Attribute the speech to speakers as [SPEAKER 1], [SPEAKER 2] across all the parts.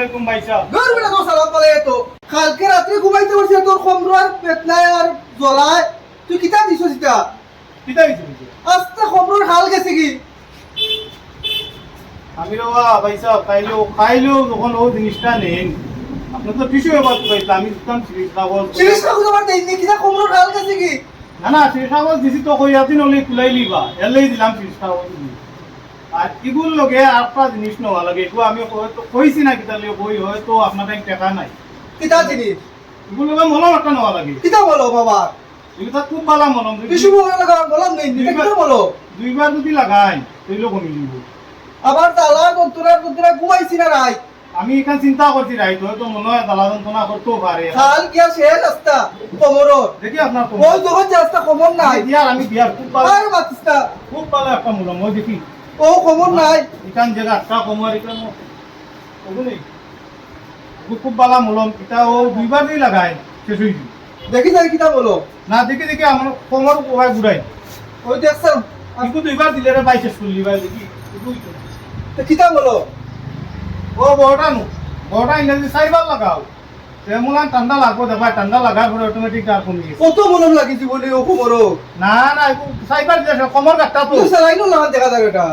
[SPEAKER 1] আলাইকুম ভাই সাহেব
[SPEAKER 2] দূর বেটা তো সালাম পালে কালকে রাত্রে ঘুমাইতে পারছি তোর কমরার পেটনায় আর জ্বলায়। তুই কিতা দিছ সিতা
[SPEAKER 1] কিতা বুঝি?
[SPEAKER 2] আস্তে কমরার হাল গেছে কি?
[SPEAKER 1] আমি রবা ভাই সাহেব খাইলেও খাইলেও যখন ও জিনিসটা নেন আপনি তো টিস্যু ব্যবহার করেছিল আমি দিতাম সিরিজ কাগজ
[SPEAKER 2] চিকিৎসা কাকু তোমার দেয়নি কিতা কমরার হাল গেছে কি?
[SPEAKER 1] না না সিরিজ কাগজ দিছি তো কইয়াতি নলে কুলাই লিবা এলেই দিলাম সিরিজ কাগজ দিই। আর এগুলো লগে আটটা জিনিস নেওয়া লাগে। এগুলো আমি হয়তো কইছি না কিতা লিয়ে বই হয়তো আপনার ব্যাংক টাকা নাই।
[SPEAKER 2] কিতা জিনিস?
[SPEAKER 1] এগুলো লগে মলম একটা নেওয়া লাগে।
[SPEAKER 2] কিতা বলো বাবা?
[SPEAKER 1] এগুলো খুব ভালো মলম।
[SPEAKER 2] টিসু বগলা লাগা বললাম নেই। কিতা বলো?
[SPEAKER 1] দুইবার যদি লাগাই তাইলে কমি দিব
[SPEAKER 2] আবার তালা কন্তুরা কন্তুরা ঘুমাইছি না রাই
[SPEAKER 1] আমি এখানে চিন্তা করছি রাইত হয়তো মনে হয় জ্বালা যন্ত্রণা করতেও পারে।
[SPEAKER 2] হাল গিয়া শেষ রাস্তা কমরর।
[SPEAKER 1] দেখি আপনার কোন-
[SPEAKER 2] ওই যখন রাস্তা কমর নাই।
[SPEAKER 1] দিয়ার আমি দিয়ার খুব ভালো
[SPEAKER 2] আর বাতিস না
[SPEAKER 1] খুব ভালো একটা মূলম ওই দেখি।
[SPEAKER 2] ও কমর নাই।
[SPEAKER 1] এখান জায়গা আটটা কমার এখানে ওগুলো খুব ভালো মূলম। এটা ও দুইবার দিয়ে লাগাই শেষ।
[SPEAKER 2] দেখি যাই কিতা বলো।
[SPEAKER 1] না দেখি দেখি আমার কোমর কোথায় ঘুরাই
[SPEAKER 2] ওই দেখছেন
[SPEAKER 1] কিন্তু দুইবার দিলে রে বাই শেষ করলি ভাই দেখি
[SPEAKER 2] কিতা বলো?
[SPEAKER 1] ও বড়টা নো। বড়টা ইংরেজি চাইবার লাগাও। ঠান্ডা লাগবো দেবা ঠান্ডা লাগার পরে অটোমেটিক আর কমে গেছে।
[SPEAKER 2] কত মলম লাগিছি বলি ও কমর?
[SPEAKER 1] না না কমর কাটটা তো।
[SPEAKER 2] দেখা যায় এটা।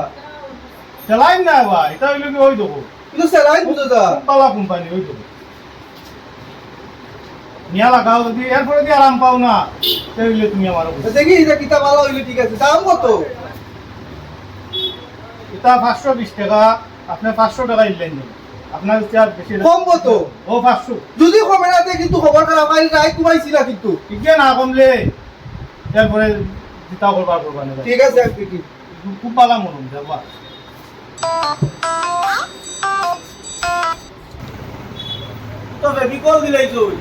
[SPEAKER 1] চালাই না বা এটা হইলে কি ওই দেবো।
[SPEAKER 2] কিন্তু বুঝো
[SPEAKER 1] পালা কোম্পানি ওই দেবো। নিয়া লাগাও যদি এরপরে দিয়ে আরাম পাও না তাহলে তুমি আমার
[SPEAKER 2] দেখি এটা হইলে ঠিক আছে। দাম কত?
[SPEAKER 1] এটা পাঁচশো বিশ টাকা আপনার পাঁচশো টাকা ইলেন দেবেন আপনার চার বেশি
[SPEAKER 2] কম কত
[SPEAKER 1] ও পাঁচশো।
[SPEAKER 2] যদি কমে না কিন্তু খবর খারাপ আইল রাই কুমাইছি না কিন্তু।
[SPEAKER 1] ঠিকই না কমলে। এরপরে জিতা করবার করবা না।
[SPEAKER 2] ঠিক আছে
[SPEAKER 1] খুব পালা মরম যাবা
[SPEAKER 3] তো বেবি কল দিলাই তুই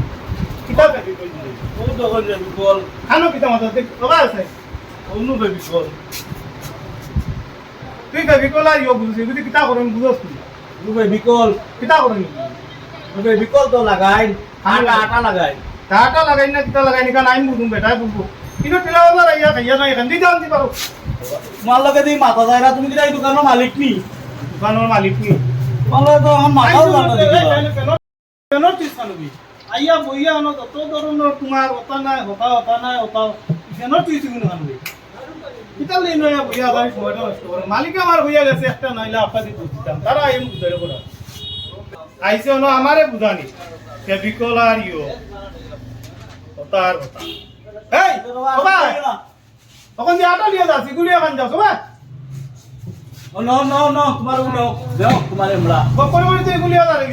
[SPEAKER 1] কিতা বেবি কল দিলে
[SPEAKER 3] ও তখন বেবি কল
[SPEAKER 1] খানো কিতা মাথা দেখ লগা আছে?
[SPEAKER 3] অন্য বেবি কল
[SPEAKER 1] তুই বেবি কল আর ইয়ো বুঝছি বুঝি কিতা করেন বুঝস তুই
[SPEAKER 3] ও বেবি কল
[SPEAKER 1] কিতা করেন?
[SPEAKER 3] ও বেবি কল তো লাগাই আটা আটা লাগাই
[SPEAKER 1] টাটা লাগাই না কিতা লাগাই নিকা নাইন বুঝুম বেটাই বুঝব। কিন্তু টেলাওয়ালা ইয়া খাইয়া নাই এখান দিয়ে জানতে পারো।
[SPEAKER 3] তোমার লগে দি মাথা যায় না তুমি কি এই দোকানের মালিক নি?
[SPEAKER 1] দোকানের মালিক নি।
[SPEAKER 3] তোমার লগে তো আমার মাথাও দেখি
[SPEAKER 1] কেন চিজ খানবি আইয়া বইয়া আনো যত ধরনের তোমার হতা নাই হতা হতা নাই হতা কেন চিজ কিনে খানবি কিতা লই নয়া বইয়া যাই সময়টা নষ্ট করে। মালিক আমার হইয়া গেছে একটা নাইলে আপনাদের বুঝতাম তারা আইন বুঝারে করা আইসে না আমারে বুঝানি। কে বিকল আর ইও এই সবাই তখন যে আটা নিয়ে যাচ্ছি গুলিয়া খান যাও সবাই
[SPEAKER 3] নো নো নো তোমার উনো যাও তোমার এমলা।
[SPEAKER 1] কখন মনে তুই গুলিয়া যাবে